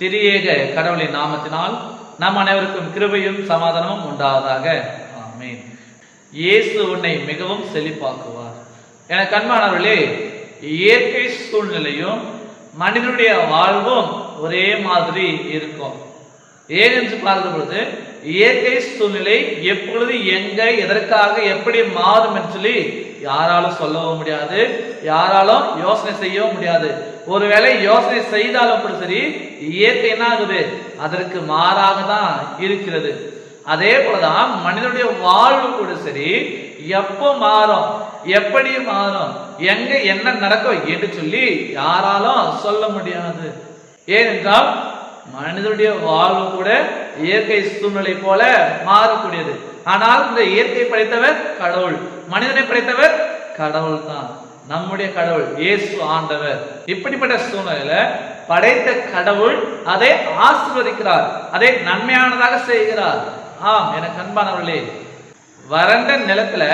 திரியேக கடவுளின் நாமத்தினால் நம் அனைவருக்கும் கிருபையும் சமாதானமும் உண்டாவதாக. ஆமென். இயேசு உன்னை மிகவும் செழிப்பாக்குவார். என கண்மாணவர்களே இயற்கை சூழ்நிலையும் மனிதனுடைய வாழ்வும் ஒரே மாதிரி இருக்கும். ஏனென்று பார்க்கும் பொழுது இயற்கை சூழ்நிலை எப்பொழுது எங்க எதற்காக எப்படி மாறும் என்று சொல்லி யாராலும் சொல்லவும் முடியாது யாராலும் யோசனை செய்யவும் முடியாது. ஒருவேளை யோசனை செய்தாலும் கூட சரி இயற்கை என்ன ஆகுது? அதற்கு மாறாக தான் இருக்கிறது. அதே போலதான் மனிதனுடைய வாழ்வு கூட சரி எப்போ மாறும்? எப்படி மாறும்? எங்க என்ன நடக்கும் என்று சொல்லி யாராலும் சொல்ல முடியாது. ஏனென்றால் மனிதனுடைய வாழ்வு கூட இயற்கை சூழ்நிலை போல மாறக்கூடியது. ஆனால் இந்த இயற்கை படைத்தவர் கடவுள். மனிதனை படைத்தவர் கடவுள் தான் நம்முடைய கடவுள் இயேசு ஆண்டவர். இப்படிப்பட்ட சூழ்நிலையில படைத்த கடவுள் அதை ஆசிர்வதிக்கிறார். அதை நன்மையானதாக செய்கிறார். ஆம் எனக்கு கண்பானவர்களே வறண்ட நிலத்துல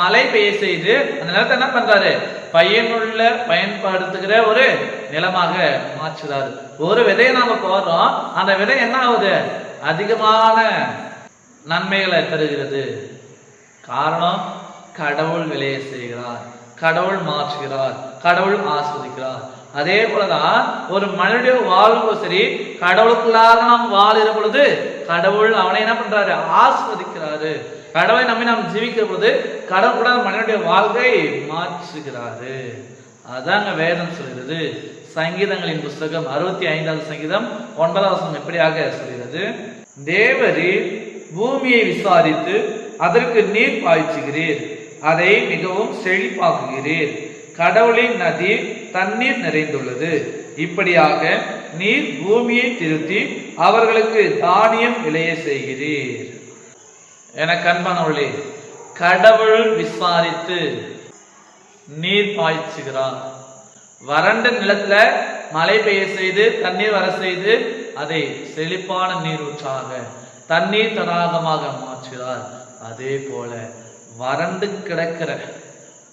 மழை பெய்ய செய்து அந்த நிலத்தை என்ன பண்றாரு? பயனுள்ள பயன்படுத்துகிற ஒரு நிலமாக மாற்றுறாரு. ஒரு விதையை நாம போடுறோம் அந்த விதை என்ன ஆகுது? அதிகமான நன்மைகளை தருகிறது. காரணம் கடவுள் விளைய செய்கிறார். கடவுள் மாற்றுகிறார். கடவுள் ஆஸ்வதிக்கிறார். அதே போலதான் ஒரு மனுடைய வாழ்வு சரி கடவுளுக்குள்ளாக நாம் வாழுகிற பொழுது கடவுள் அவனை என்ன பண்றாரு? ஆஸ்வதிக்கிறாரு. கடவுளை நம்பி நாம் ஜீவிக்கிற பொழுது கடவுள் கூட மனிதனுடைய வாழ்க்கை மாற்றுகிறாரு. அதாங்க வேதம் சொல்கிறது. சங்கீதங்களின் புஸ்தகம் அறுபத்தி ஐந்தாவது சங்கீதம் ஒன்பதாவது வசனம் எப்படியாக சொல்கிறது? தேவரீர் பூமியை விசாரித்து அதற்கு நீர் பாய்ச்சுகிறீர். அதை மிகவும் செழிப்பாக்குகிறீர். கடவுளின் நதி தண்ணீர் நிறைந்துள்ளது. இப்படியாக நீர் பூமியை திருத்தி அவர்களுக்கு தானியம் விளைய செய்கிறீர். என கண்பானவர்களே கடவுள் விசாரித்து நீர் பாய்ச்சுகிறார். வறண்ட நிலத்துல மழை பெய்ய செய்து தண்ணீர் வர செய்து அதை செழிப்பான நீர் ஊற்றாக தண்ணீர் தடாகமாக மாற்றுகிறார். அதே போல வறண்டு கிடக்கிற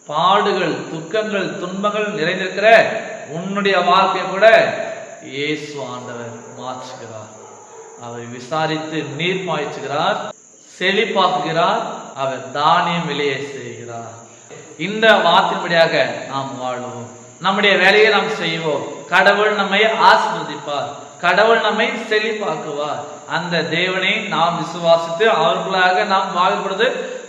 பாடுகள் துக்கங்கள் துன்பங்கள் நிறைந்திருக்கிற உன்னுடைய வாழ்க்கையை கூட இயேசு ஆண்டவர் மாற்றுகிறார். அவரை விசாரித்து நீர் பாய்ச்சுகிறார் செழிப்பாக்குகிறார் அவர் தானியம் விளைய செய்கிறார். இந்த வார்த்தையின்படியாக நாம் வாழ்வோம். நம்முடைய வேலையை நாம் செய்வோம். கடவுள் நம்மை ஆஸ்வதிப்பார். கடவுள் நம்மை செழிப்பாக்குவார். அந்த தேவனை நாம் விசுவாசித்து அவர்களாக நாம் வாழும் பொழுது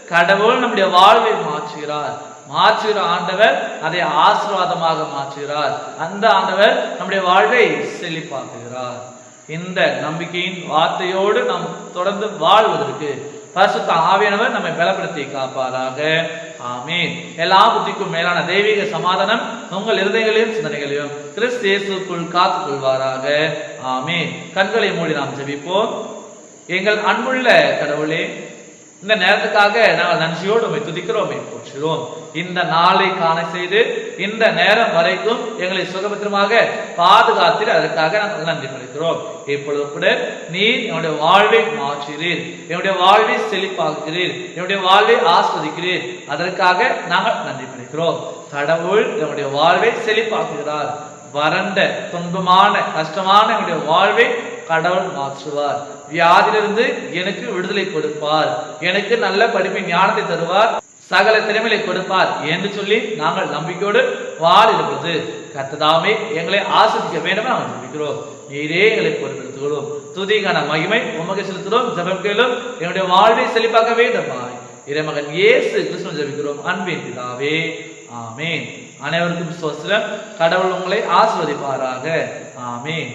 கடவுள் நம்முடைய வாழ்வை மாற்றுகிறார். மாற்றுகிற ஆண்டவர் அதை ஆசீர்வாதமாக மாற்றுகிறார். அந்த ஆண்டவர் நம்முடைய வாழ்வை செழிப்பாக்குகிறார். இந்த நம்பிக்கையின் வார்த்தையோடு நாம் தொடர்ந்து வாழ்வதற்கு பரிசுத்த ஆவியானவர் நம்மை பலப்படுத்தி காப்பாராக. ஆமீன். எல்லா புத்திக்கும் மேலான தெய்வீக சமாதானம் உங்கள் இருதயங்களையும் சிந்தனைகளையும் கிறிஸ்து இயேசுக்குள் காத்துக் கொள்வாராக. ஆமீன். கண்களை மூடி நாம் ஜெபிப்போம். எங்கள் அன்புள்ள கடவுளே இந்த நேரத்துக்காக நாங்கள் நன்றியோடு உண்மை துதிக்கிறோம் போற்றுகிறோம். இந்த நாளை காண செய்து இந்த நேரம் வரைக்கும் எங்களை சுகபத்திரமாக பாதுகாத்து அதற்காக நாங்கள் நன்றி படைக்கிறோம். இப்பொழுது கூட நீர் என்னுடைய வாழ்வை மாற்றுகிறீர். என்னுடைய வாழ்வை செழிப்பாக்குகிறீர். என்னுடைய வாழ்வை ஆஸ்வதிக்கிறீர். அதற்காக நாங்கள் நன்றி படைக்கிறோம். கடவுள் என்னுடைய வாழ்வை செழிப்பாக்குகிறார். வறண்ட துன்பமான கஷ்டமான என்னுடைய வாழ்வை கடவுள் மாற்றுவார். வியாதியிலிருந்து எனக்கு விடுதலை கொடுப்பார். எனக்கு நல்ல படிப்பை ஞானத்தை தருவார். சகல திறமையை கொடுப்பார் என்று சொல்லி நாங்கள் நம்பிக்கையோடு வாழ்கிறது கத்ததாமே எங்களை ஆசிரிக்க வேண்டும் நாங்கள் நம்பிக்கிறோம். நீரே எங்களை பொறுப்பெடுத்துக்கிறோம் துதிக்கான மகிமை உமக்கு செலுத்துகிறோம். ஜபம் கேளும். என்னுடைய வாழ்வை செழிப்பாக்க வேண்டுமாய். இறைமகன் இயேசு கிருஷ்ணன் ஜபிக்கிறோம். அன்பின் பிதாவே ஆமேன். அனைவருக்கும் சோஸ்திரம் கடவுள் உங்களை ஆசிர்வதிப்பாராக. ஆமேன்.